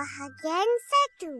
bahagian satu.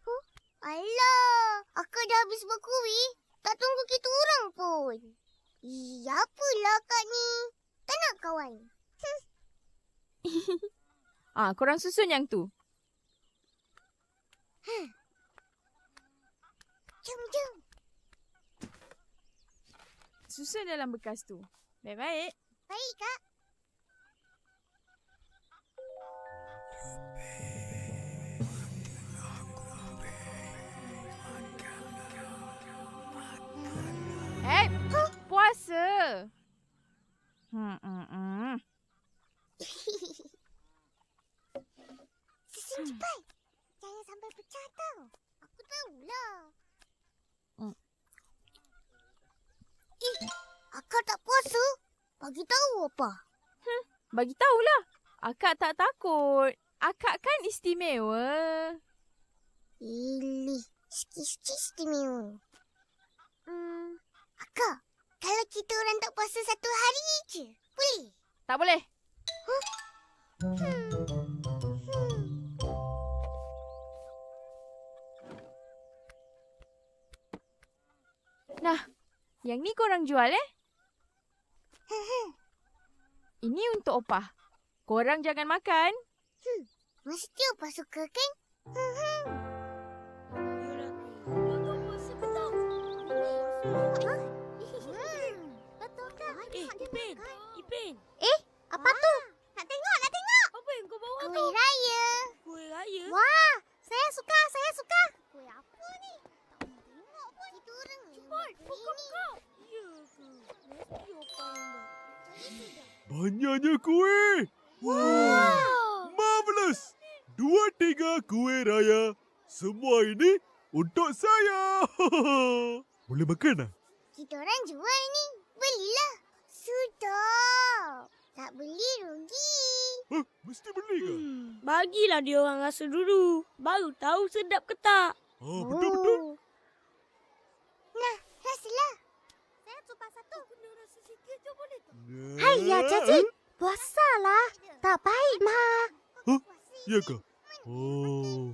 Huh? Alah, akak dah habis berkuih. Tak tunggu kita orang pun. Iya pula kak ni. Tak nak kawan. Ah, korang susun yang tu. Jom, jom. Susun dalam bekas tu. Baik-baik. Baik kak. Puasa. Hmm, hmm, hmm. Susun cepat. Jangan sampai pecah tau. Aku tahulah. Hmm. Eh, akak tak puasa? Bagi tahu apa? Bagi tahulah. Akak tak takut. Akak kan istimewa. Ili, sikit-sikit istimewa. Hmm, akak, kalau kita orang tak puasa satu hari je, boleh? Tak boleh. Hmm. Hmm. Nah, yang ni korang jual eh? Ini untuk opah. Korang jangan makan. Mesti apa suka kan? Hmm. Kuih. Wow. Marvelous. Dua tiga kuih raya. Semua ini untuk saya. Boleh makan tak? Kita orang jual ni. Belilah. Sudah. Tak beli rugi. Huh, mesti beli ke? Hmm, bagilah dia orang rasa dulu. Baru tahu sedap ke tak. Ah, betul-betul. Oh. Nah, rasalah. Saya cuba satu. Aku nak rasa sikit je boleh tak? Hai, ya, Caci. Puasalah. Tak baik, Ma. Huh? Ya ke? Oh.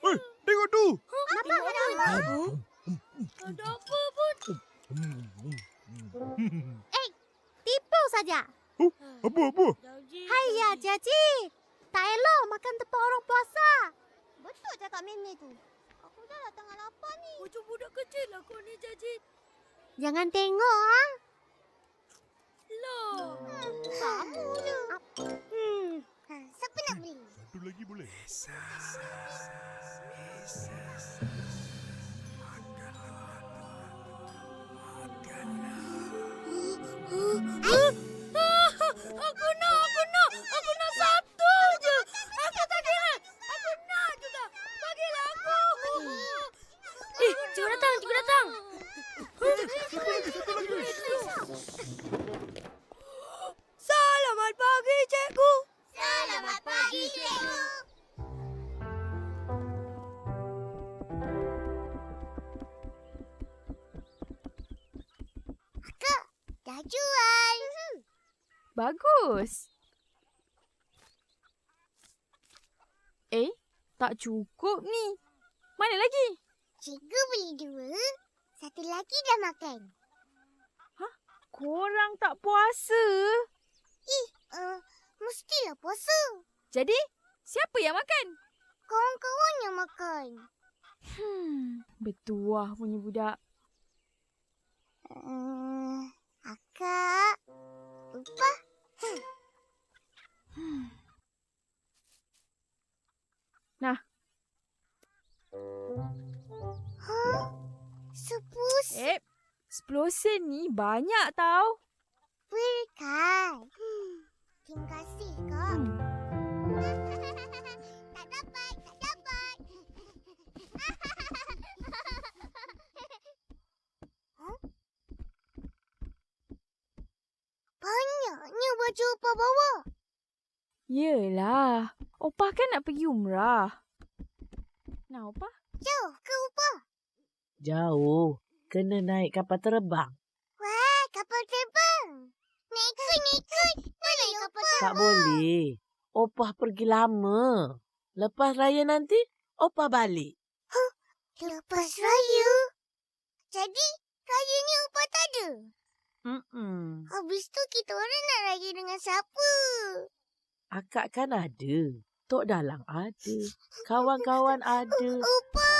Eh, tengok tu. Apa ada apa? Ada apa pun. Tipu saja. Apa-apa? Janji. Hai, ya, Caci. Tak elok makan tempat orang puasa. Betul cakap Mimi tu. Aku dah tengah lapar ni. Macam budak kecil lah kau ni, Jaji. Jangan tengok, ah. Lah. Kamu je. Hmm. Ha, siapa nak beli? Satu lagi boleh? Aku nak, aku nak. Aku nak satu je. Tak cukup ni. Mana lagi? Cikgu beli dua. Satu lagi dah makan. Korang tak puasa. Ih, uh, mestilah puasa. Jadi, siapa yang makan? Kawan-kawan yang makan. Hmm, bertuah punya budak. Uh, akak, lupa. Nah. Hah? Sepus Eh, 10 sen ni banyak tau. berkat. Hmm. Terima kasih, Kak. tak dapat, tak dapat. Huh? Banyaknya baju apa bawa. Yelah, Opah kan nak pergi umrah. Nah, Opah. Jauh ke upah? Jauh. Kena naik kapal terbang. Wah, kapal terbang. Naik ikut, naik ikut. Mana Tak boleh. Opah pergi lama. Lepas raya nanti, Opah balik. Lepas raya. Jadi, rayanya apa tak ada? Mm-mm. Habis tu kita orang nak raya dengan siapa? Akak kan ada. Tok Dalang ada. Kawan-kawan ada. Opa,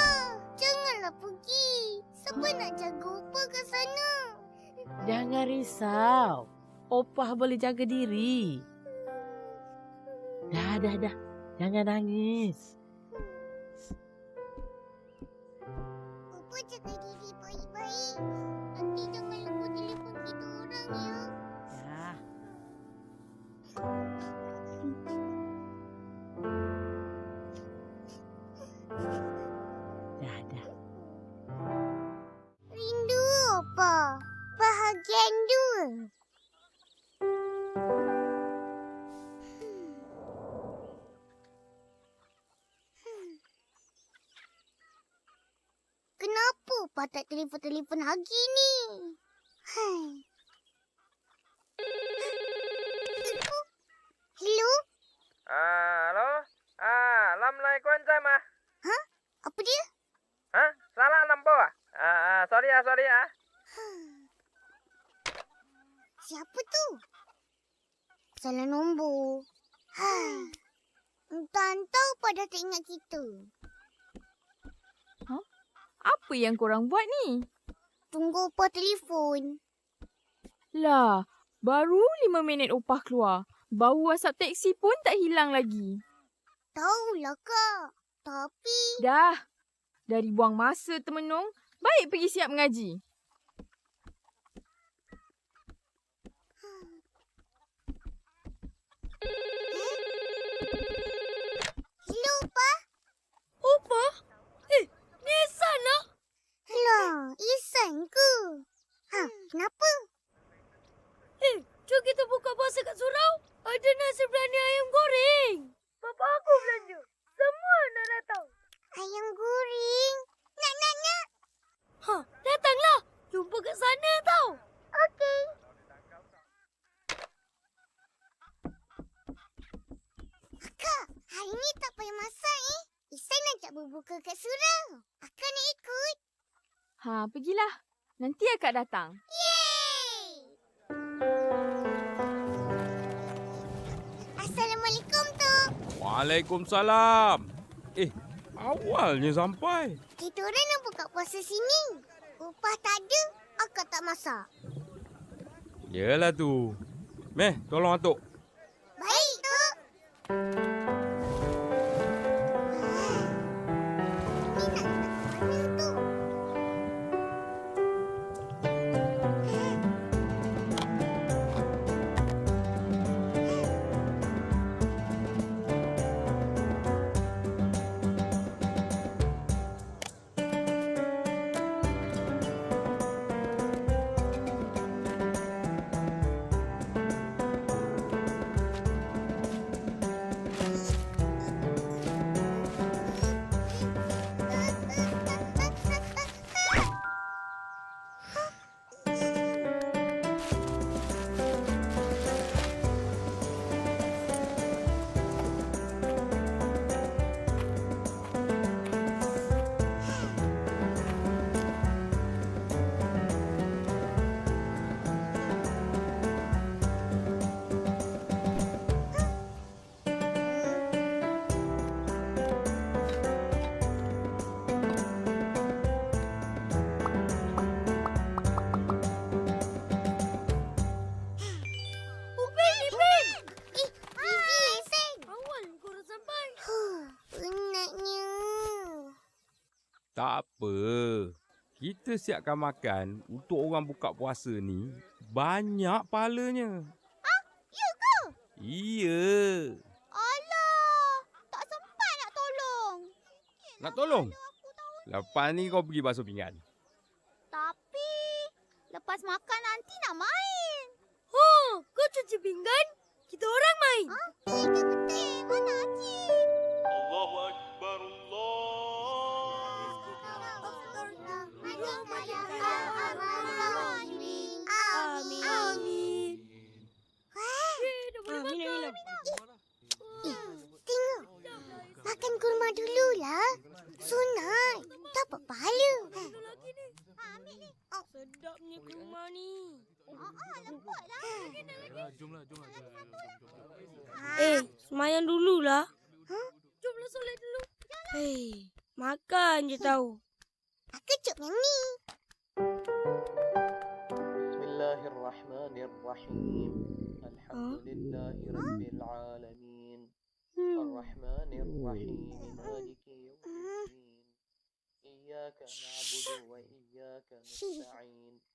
janganlah pergi. Siapa nak jaga Opa ke sana? Jangan risau. Opah boleh jaga diri. Dah, dah, dah. Jangan nangis. Opa jaga diri Opa tak telefon-telefon lagi ni? Hai. Hello? Ah, halo? Ah, lam lai kuan zai ma? Apa dia? Ha? Salah nombor ah? Ah, ah, sorry ah, sorry ah. Siapa tu? Salah nombor. Hai. Entah-entah pada tak ingat kita. Yang korang buat ni? Tunggu Opa telefon. Lah, baru lima minit upah keluar. Bau asap teksi pun tak hilang lagi. Tahulah kak. Tapi... Dah. Dari buang masa termenung, baik pergi siap mengaji. Hello, Opa. Opa? Eh, Nissan lah. Lah, Isan ke? Ha, kenapa? Eh, jom kita buka puasa kat surau. Ada nasi berani ayam goreng. Bapa aku belanja. Semua nak datang. Ayam goreng. Nak, nak, nak. Ha, datanglah. Jumpa kat sana tau. Okey. Kak, hari ni tak payah masak eh. Isan ajak berbuka kat surau. Ha, pergilah. Nanti akak datang. Yeay! Assalamualaikum, Tok. Waalaikumsalam. Eh, awalnya sampai. Kita orang nak buka puasa sini. Upah tak ada, akak tak masak. Yelah tu. Meh, tolong atuk. Kita siapkan makan untuk orang buka puasa ni. Banyak pahalanya. Ya ke? Iya. Alah, tak sempat nak tolong. Nak tolong? Lepas ni kau pergi basuh pinggan. Tapi, lepas makan nanti nak main. Oh, kau cuci pinggan? Kita orang main. Ha? ni ke rumah ni. Eh, semayang dululah. Huh? Jomlah solat dulu. Hei, makan je tahu. Aku cuk yang ni. بسم الله الرحمن الرحيم الحمد لله رب العالمين Hmm. الرحمن الرحيم مالك يوم الدين إياك نعبد وإياك نستعين اهدنا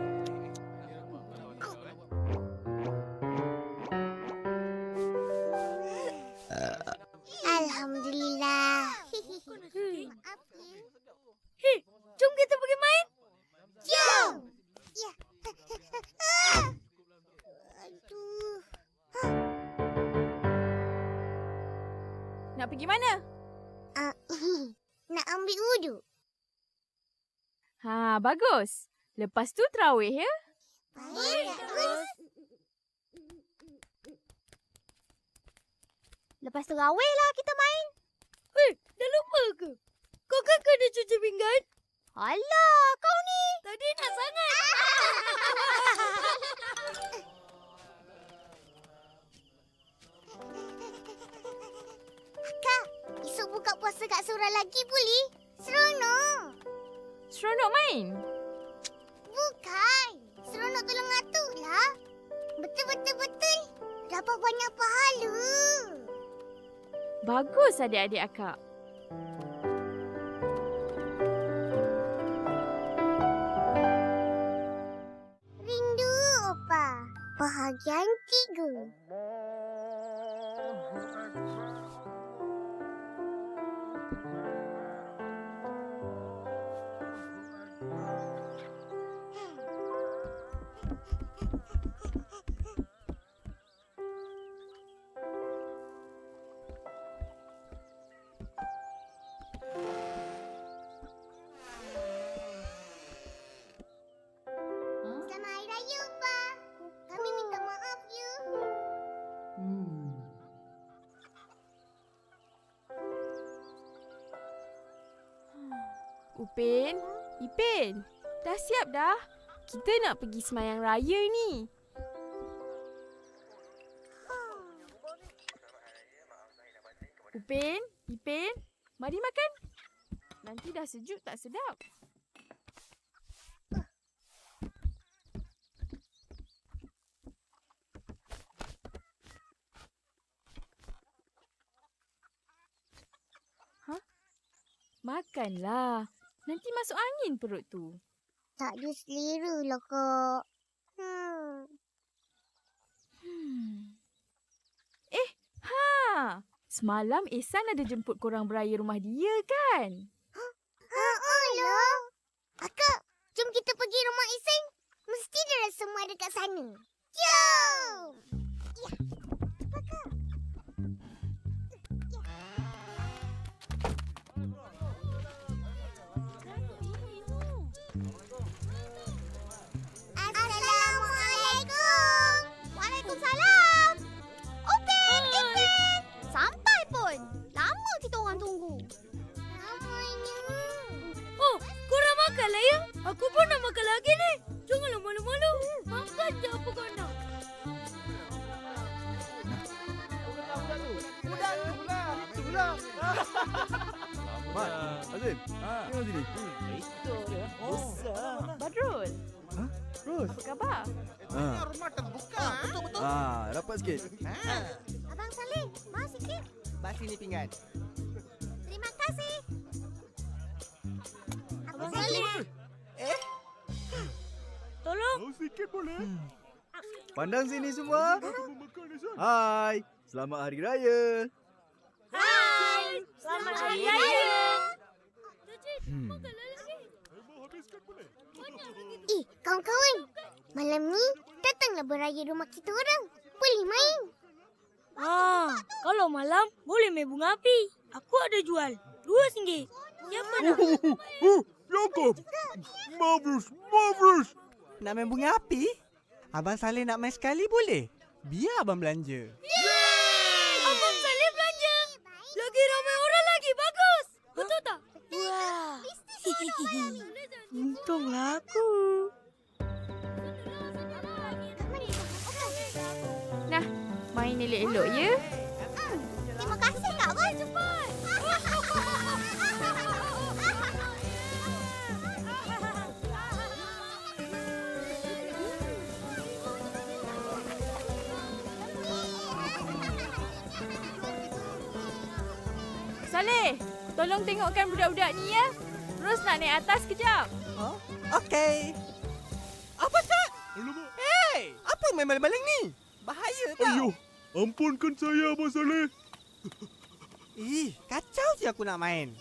Mana? Ah, nak ambil wuduk. Ha, bagus. Lepas tu terawih ya. Baik, terus. Lepas terawih lah kita main. Hei, dah lupa ke? Kau kan kena cuci pinggan? Alah, kau adik-adik akak. Rindu, Opa. Bahagian tiga. Upin, Ipin, dah siap dah? Kita nak pergi semayang raya ni. Upin, Ipin, mari makan. Nanti dah sejuk tak sedap. Makanlah. Nanti masuk angin perut tu. Tak ada selera lah, Kak. Hmm. Hmm. Eh, ha. Semalam Ehsan ada jemput korang beraya rumah dia kan? Ha, lah. Akak, jom kita pergi rumah Iseng. Mesti dia dah semua dekat sana. Jom! Ya. Akak. Apa khabar? Ha. Ah, rapat sikit. Abang Saleh, mau sikit? Bas sini pinggan. Terima kasih. Abang Boleh? Tolong. Mau sikit boleh? Pandang sini semua. Hai, selamat hari raya. Hai. Selamat Hari Raya. Hmm. Emang habiskan boleh? Eh, kawan-kawan. Malam ni, datanglah beraya rumah kita orang. Boleh main. Ah, kalau malam, boleh main bunga api. Aku ada jual. Dua singgit. Siapa nak? Jakob! Ya Marvelous! Marvelous! Nak main bunga api? Abang Saleh nak main sekali boleh? Biar Abang belanja. Yeay! Abang Saleh belanja! Lagi ramai orang lagi! Bagus! Betul tak? Wah! Untunglah aku! Elok-elok ya. Terima kasih Kak Wan. Cepat. Saleh, tolong tengokkan budak-budak ni ya. Terus nak naik atas kejap. Oh, okey. Apa tak? Alamak, Hey, apa main maling-maling ni? Bahaya tau. ayuh. Ampunkan saya, Abang Saleh. Ih, kacau je aku nak main.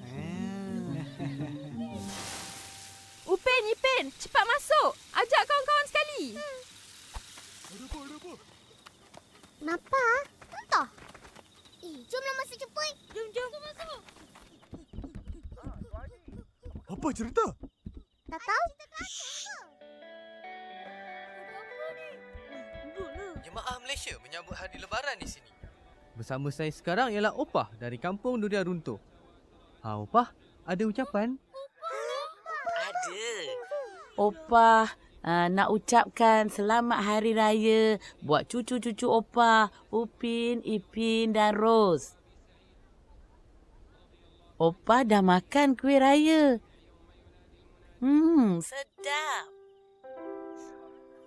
Ah. Upin, Ipin, cepat masuk. Ajak kawan-kawan sekali. Ada apa, ada apa? Kenapa? Entah. Eh, jomlah masuk cepat. Jom, jom. Masuk. Apa cerita? Tak tahu? Jemaah Malaysia menyambut hari lebaran di sini. Bersama saya sekarang ialah Opah dari Kampung Durian Runtuh. Ha, Opah, ada ucapan? Ada. Opah uh, nak ucapkan selamat hari raya buat cucu-cucu Opah, Upin, Ipin dan Ros. Opah dah makan kuih raya. Hmm, sedap.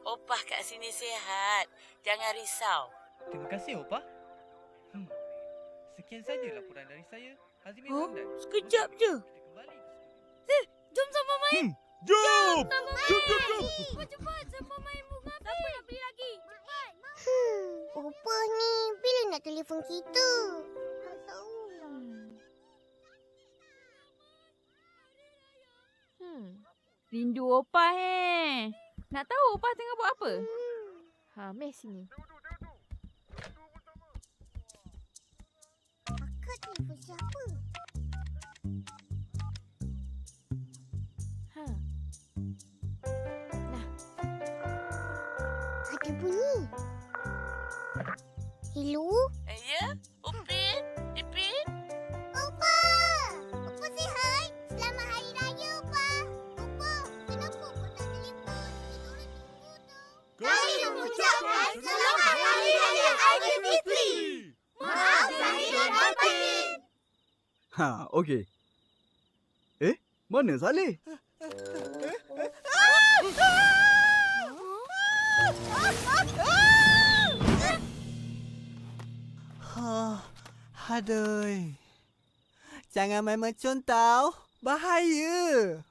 Opah kat sini sihat. Jangan risau. Terima kasih, Opah. Hmm. Sekian saja laporan dari saya, Hazimi Oh, Hamdan. sekejap je. Kita kembali. Jom sama main. Jom! Jom, jom, jom! Cepat, cepat. Sama main bunga api. Siapa nak beli lagi? Cepat. Hmm, Opah ni bila nak telefon kita? Tak tahu. Hmm. Rindu opah eh. Nak tahu opah tengah buat apa? Ha, meh sini. Akak telefon siapa? Ha. Ada bunyi. Hello? Ha, okey. Eh, mana Saleh? Oh, aduh. Jangan main mercun tau. Bahaya.